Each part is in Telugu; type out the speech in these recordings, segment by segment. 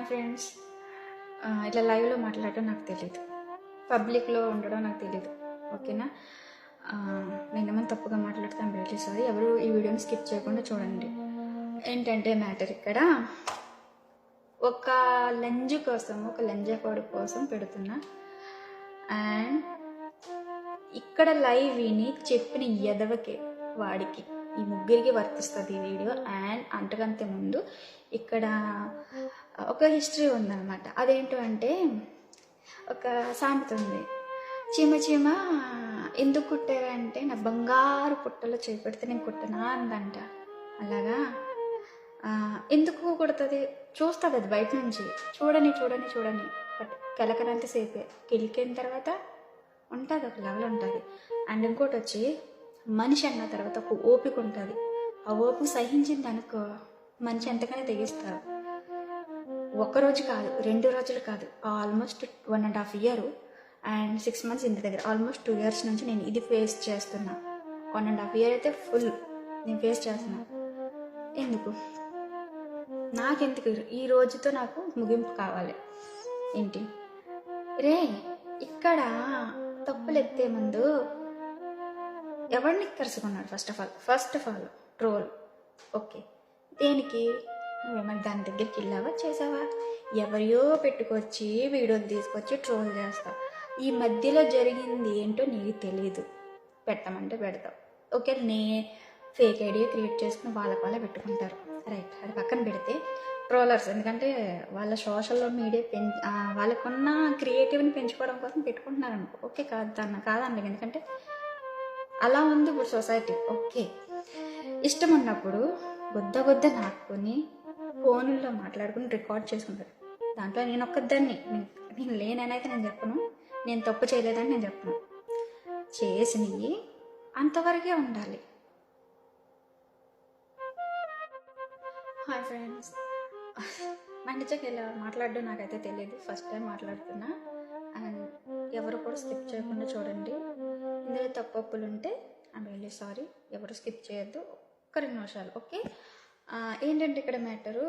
Hi friends. ఇట్లా లైవ్లో మాట్లాడటం నాకు తెలియదు పబ్లిక్లో ఉండడం నాకు తెలియదు ఓకేనా? ఆ, నేనేమో తప్పుగా మాట్లాడతాను రియలీ సారీ ఎవరు ఈ వీడియోని స్కిప్ చేయకుండా చూడండి. ఏంటంటే మ్యాటర్ ఇక్కడ ఒక లంజ్ కోసం ఒక లంజకోడి కోసం పెడుతున్నా. అండ్ ఇక్కడ లైవ్ విని చెప్పిన ఎదవకి వాడికి ఈ ముగ్గురికి వర్తిస్తుంది ఈ వీడియో. అండ్ అంతకంతే ముందు ఇక్కడ ఒక హిస్టరీ ఉందన్నమాట. అదేంటో అంటే ఒక సామెత ఉంది. చీమ చీమ ఎందుకు కుట్టారంటే నా బంగారు పుట్టలో చేపెడితే నేను కుట్టనా అందంట. అలాగా? ఎందుకు కుడుతుంది? చూస్తుంది అది బయట నుంచి. చూడని చూడని చూడని. బట్ కెలకనంత సేపే. కిలికిన తర్వాత ఉంటుంది ఒక లెవెల్ ఉంటుంది. అండ్ ఇంకోటి వచ్చి మనిషి అన్న తర్వాత ఒక ఓపిక ఉంటుంది. ఆ ఓపిక సహించింది అనుకో మనిషి ఎంతగానే తెగిస్తారు. ఒక్కరోజు రోజు కాదు రెండు రోజులు కాదు. Almost one and half year and six months ఇంటి దగ్గర. ఆల్మోస్ట్ టూ ఇయర్స్ నుంచి నేను ఇది ఫేస్ చేస్తున్నా. వన్ అండ్ హాఫ్ ఇయర్ అయితే ఫుల్ నేను ఫేస్ చేస్తున్నా. ఎందుకు? నాకెందుకు? ఈ రోజుతో నాకు ముగింపు కావాలి. ఏంటి? రే ఇక్కడ తప్పులు ఎత్తే ముందు ఎవరిని కరుసుకున్నాడు? First of all first of all troll okay దేనికి? నువ్వేమైనా దాని దగ్గరికి వెళ్ళావా? చేసావా? ఎవరియో పెట్టుకొచ్చి వీడియోలు తీసుకొచ్చి ట్రోల్ చేస్తావు. ఈ మధ్యలో జరిగింది ఏంటో నీకు తెలియదు పెట్టమంటే పెడతావు. ఓకే నే ఫేక్ ఐడియా క్రియేట్ చేసుకుని వాళ్ళకి వాళ్ళే పెట్టుకుంటారు. రైట్ అది పక్కన పెడితే ట్రోలర్స్ ఎందుకంటే వాళ్ళ సోషల్ మీడియా పెం వాళ్ళకున్న క్రియేటివ్ని పెంచుకోవడం కోసం పెట్టుకుంటున్నారు అనుకో ఓకే కాదన్న కాదనలేదు ఎందుకంటే అలా ఉంది ఇప్పుడు సొసైటీ ఓకే. ఇష్టం ఉన్నప్పుడు బుద్ధ బుద్ధ నాకుని ఫోన్లో మాట్లాడుకుని రికార్డ్ చేసుకుంటారు. దాంట్లో నేను ఒక్కదాన్ని. నేను- అయితే నేను చెప్పను. నేను తప్పు చేయలేదని నేను చెప్పను. చేసినవి అంతవరకే ఉండాలి. Hi friends. నా నిజంగా ఇలా మాట్లాడడం నాకైతే తెలియదు ఫస్ట్ టైం మాట్లాడుతున్నా. అండ్ ఎవరు కూడా స్కిప్ చేయకుండా చూడండి. ఇందులో తప్పప్పులు ఉంటే ఐమ్ రియలీ సారీ. ఎవరు స్కిప్ చేయొద్దు. ఒక్క రెండు నిమిషాలు ఓకే? ఏంటంటే ఇక్కడ మ్యాటరు?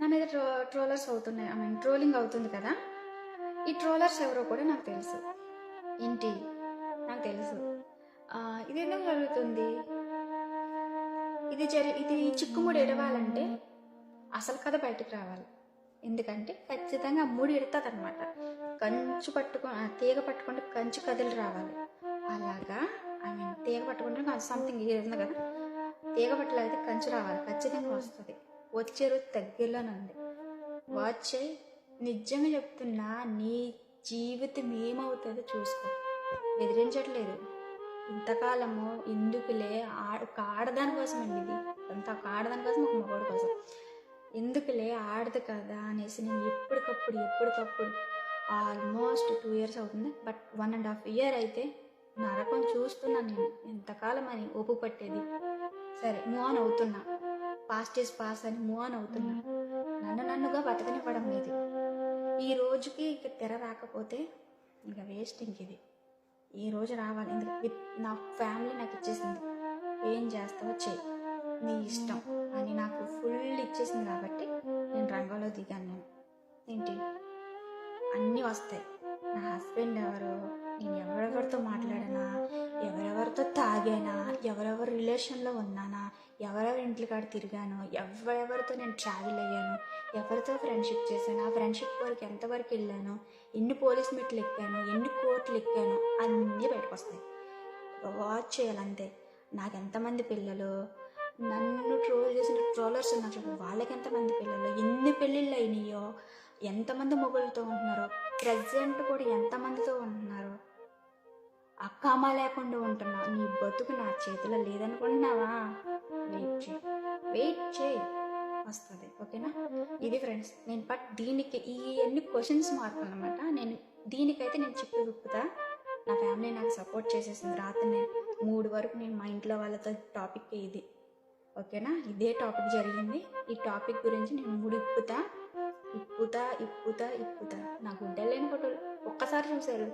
నా మీద ట్రో ట్రోలర్స్ అవుతున్నాయి ఐ మీన్ ట్రోలింగ్ అవుతుంది కదా? ఈ ట్రోలర్స్ ఎవరో కూడా నాకు తెలుసు. ఏంటి? నాకు తెలుసు. ఇది ఎందుకు జరుగుతుంది? ఇది జరి ఇది చిక్కుముడి ఎడవాలంటే అసలు కథ బయటకు రావాలి. ఎందుకంటే ఖచ్చితంగా ముడి ఎడుతుంది అనమాట కంచు పట్టుకో తీగ పట్టుకుంటే కంచు కదిలి రావాలి. అలాగా? ఐ మీన్ తీగ పట్టుకుంటే సంథింగ్ ఇది ఉంది కదా? తీగ కంచు రావాలి. ఖచ్చితంగా వస్తుంది. వచ్చే రోజు దగ్గరలోనే వాచ్ చేయి నిజంగా చెప్తున్నా నీ జీవితం ఏమవుతుందో చూసుకో. బెదిరించట్లేదు. ఇంతకాలము ఎందుకులే? ఆడ ఒక ఆడదాని కోసం అండి ఇది. అంత ఒక ఆడదాని కోసం ఒక మగవాడి కోసం. ఎందుకులే? ఆడదు కదా అనేసి నేను ఎప్పటికప్పుడు ఎప్పటికప్పుడు ఆల్మోస్ట్ టూ ఇయర్స్ అవుతుంది. But one and half year అయితే నరకం చూస్తున్నాను నేను. ఎంతకాలం అని ఓపు పట్టేది. సరే మూవ్ ఆన్ అవుతున్నా. పాస్ట్ ఇస్ పాస్ అని మూవ్ ఆన్ అవుతున్నా. నన్ను నన్నుగా బతకనివ్వడం లేదు ఈ రోజుకి ఇక తెర రాకపోతే ఇక వేస్ట్ ఇంక ఇది ఈ రోజు రావాలి. విత్ నా ఫ్యామిలీ నాకు ఇచ్చేసింది. ఏం చేస్తావో చెయ్యి నీ ఇష్టం అని నాకు ఫుల్ ఇచ్చేసింది కాబట్టి నేను రంగంలో దిగాను నేను. ఏంటి? అన్నీ వస్తాయి. నా హస్బెండ్ ఎవరు? నేను ఎవరెవరితో మాట్లాడానా? తాగానా ఎవరెవరి రిలేషన్లో ఉన్నానా ఎవరెవరి ఇంటి కాడ తిరిగాను ఎవరెవరితో నేను ట్రావెల్ అయ్యాను ఎవరితో ఫ్రెండ్షిప్ చేశాను ఆ ఫ్రెండ్షిప్ వరకు ఎంతవరకు వెళ్ళాను ఎన్ని పోలీస్ మీట్లు ఎక్కాను ఎన్ని కోర్టులు ఎక్కాను అన్నీ బయటకు వస్తాయి. వాచ్ చేయాలంతే. నాకు ఎంతమంది పిల్లలు? నన్ను ట్రోల్ చేసిన ట్రోలర్స్ ఉన్నారు వాళ్ళకి ఎంతమంది పిల్లలు? ఎన్ని పెళ్ళిళ్ళు అయినాయో? ఎంతమంది మొగుళ్ళతో ఉంటున్నారో? ప్రజెంట్ కూడా ఎంతమందితో ఉంటున్నారో? కామ లేకుండా ఉంటున్నావు. నీ బతుకు నా చేతిలో లేదనుకుంటున్నావా? వెయిట్ చేయి. వెయిట్ చేయి. వస్తుంది. ఓకేనా? ఇది ఫ్రెండ్స్ నేను బట్ దీనికి ఈ అన్ని క్వశ్చన్స్ మార్పు అనమాట నేను దీనికైతే నేను చెప్పి విప్పుతా నా ఫ్యామిలీ నాకు సపోర్ట్ చేసేసింది రాత్రి నేను మూడు వరకు నేను మా ఇంట్లో వాళ్ళతో టాపిక్ ఇది. ఓకేనా? ఇదే టాపిక్ జరిగింది. ఈ టాపిక్ గురించి నేను మూడు ఇప్పుతా ఇప్పుతా ఇప్పుతా. ఇప్పుతా నా గుడ్డలు లేని ఫోటోలు. ఒక్కసారి చూశారు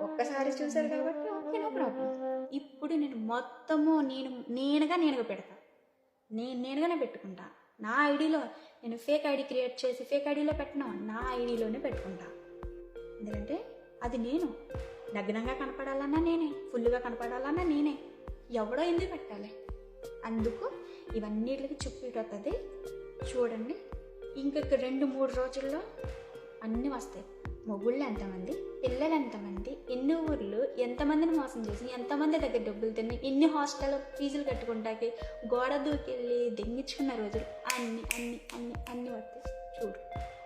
ఒక్కసారి చూశారు కాబట్టి ఓకే నో ప్రాబ్లం. ఇప్పుడు నేను మొత్తము నేను నేనుగా నేనుగా పెడతా. నేను నేనుగానే పెట్టుకుంటా. నా ఐడిలో నేను ఫేక్ ఐడి క్రియేట్ చేసి ఫేక్ ఐడిలో పెట్టను నా ఐడిలోనే పెట్టుకుంటా. ఎందుకంటే అది నేను. నగ్నంగా కనపడాలన్నా నేనే ఫుల్గా కనపడాలన్నా నేనే. ఎవడో ఎందుకు పెట్టాలి? అందుకు ఇవన్నిటికి చుప్పిపోతుంది చూడండి ఇంకొక రెండు మూడు రోజుల్లో అన్నీ వస్తాయి. మొగుళ్ళు ఎంతమంది పిల్లలు ఎంతమంది ఎన్ని ఊర్లు ఎంతమందిని మోసం చేసి ఎంతమంది దగ్గర డబ్బులు తిని ఎన్ని హాస్టల్ ఫీజులు కట్టుకుంటాకి గోడ దూకెళ్ళి దెంగించుకున్న రోజులు అన్ని అన్ని అన్ని అన్ని వస్తాయి. చూడు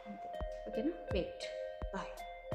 అంతే. ఓకేనా? వెయిట్